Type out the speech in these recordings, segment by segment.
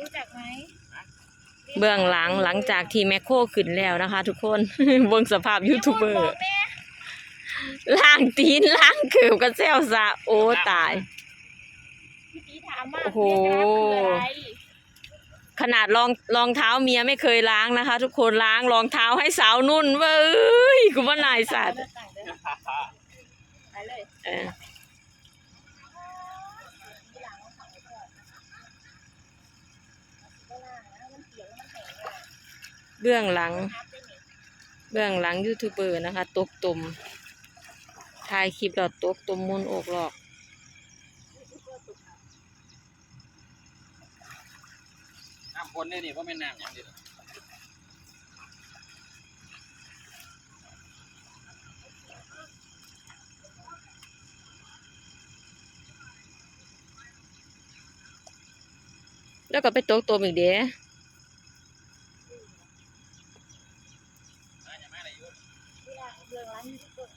รู้จักไหมเบื้องหลังหลังจากที่แมคโครขึ้นแล้วนะคะ ทุกคน เบื้องสภาพยูทูบเบอร์ล้างตีนล้างเกือบกันเซลซะโอ้ตายพี่ตีถามว่าโอ้โหเรียกรับคืออะไรขนาดรองรองเท้าเมียไม่เคยล้างนะคะ ทุกคนล้างรองเท้าให้สาวนุ่นเว้ยกูว่านายสัตว์ไปเลย เออเบื้องหลัง เบื้องหลังยูทูบเบอร์นะคะ ตกตุ่มถ่ายคลิปแล้วตกตุ่มมุนโอกหลอกน้ำคนนี่นี่เพราะไม่นน้ำอย่างเดียวแล้วก็ไปตกตุ่มอีกเด้ รื่องร้านยูทูบเบอร์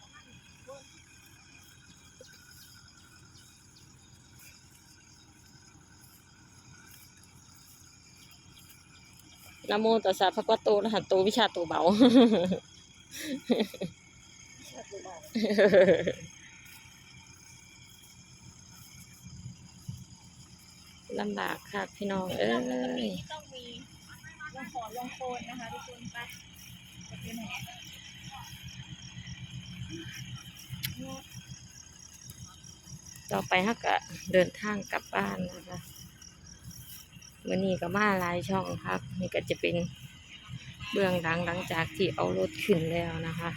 นโมตัสสะภะคะวะโตอะระหะโตวิชาโตเบาลำบากค่ะพี่น้อง เอ้ยต้องมีลองขอลองโคนนะคะทุกคนไปจะเป็นไห ต่อไปฮักก็เดินทางกลับบ้านนะคะวันนี้ก็มาหลายช่องครับนี่ก็จะเป็นเบื้องหลังหลังจากที่เอารถขึ้นแล้วนะคะ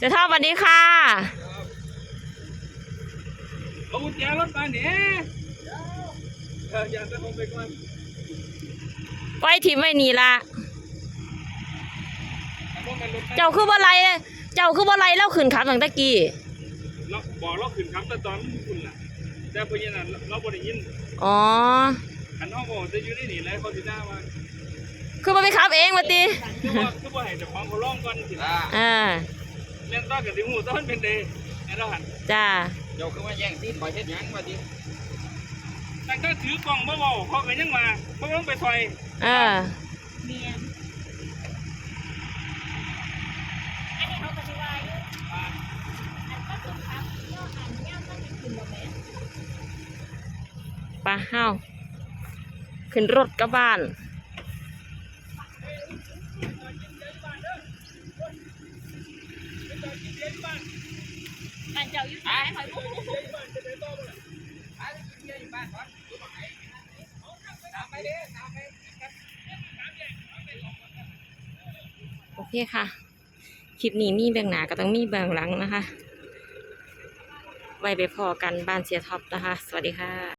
จะท่าวัสดีค่ะเอากุญแจรถมาเนี่ยเอออย่าไปลงไปก่อน ไว้ทีไม่นี่ละแต่พวกมันรถเจ้าคือบ่ไรเจ้าคือบ่ไรแล้วขึ้นขับตั้งแตะกี้เราบอกเราขึ้นครับแต่ตอนคุณล่ะแต่พอยันนั้นเราบ่ได้ยินอ๋อขันห้องบอกจะอยู่ในนี่แล้วเขาจะได้ว่าคือบ่ไปขับเองมาติคือว่าคือว่าให้เจ้าของเขาร้องก่อนสิล่ะอ่าเล่นต้อนกับที่หูต้อนเป็นเดย์ไอ้เราหันจ้าเจ้าคือว่าแย่งซีนบ่เฮ็ดหยังว่าดิ แต่ก็ถือกล่องบ่เบาเขาก็ยังมาบ่ต้องไปซอยเออเมียนอันนี้เขาปฏิวัติอยู่อันก็คือครับยอดอันย่างก็จะขึ้นแบบนี้ปลาเฮาขึ้นรถกลับบ้านอันเจ้าอยู่ซ้ายคอยพูด โอเคค่ะ คลิปนี้มีเบื้องหน้าก็ต้องมีเบื้องหลังนะคะ ไว้ไปพอกันบ้านเสียท็อปนะคะ สวัสดีค่ะ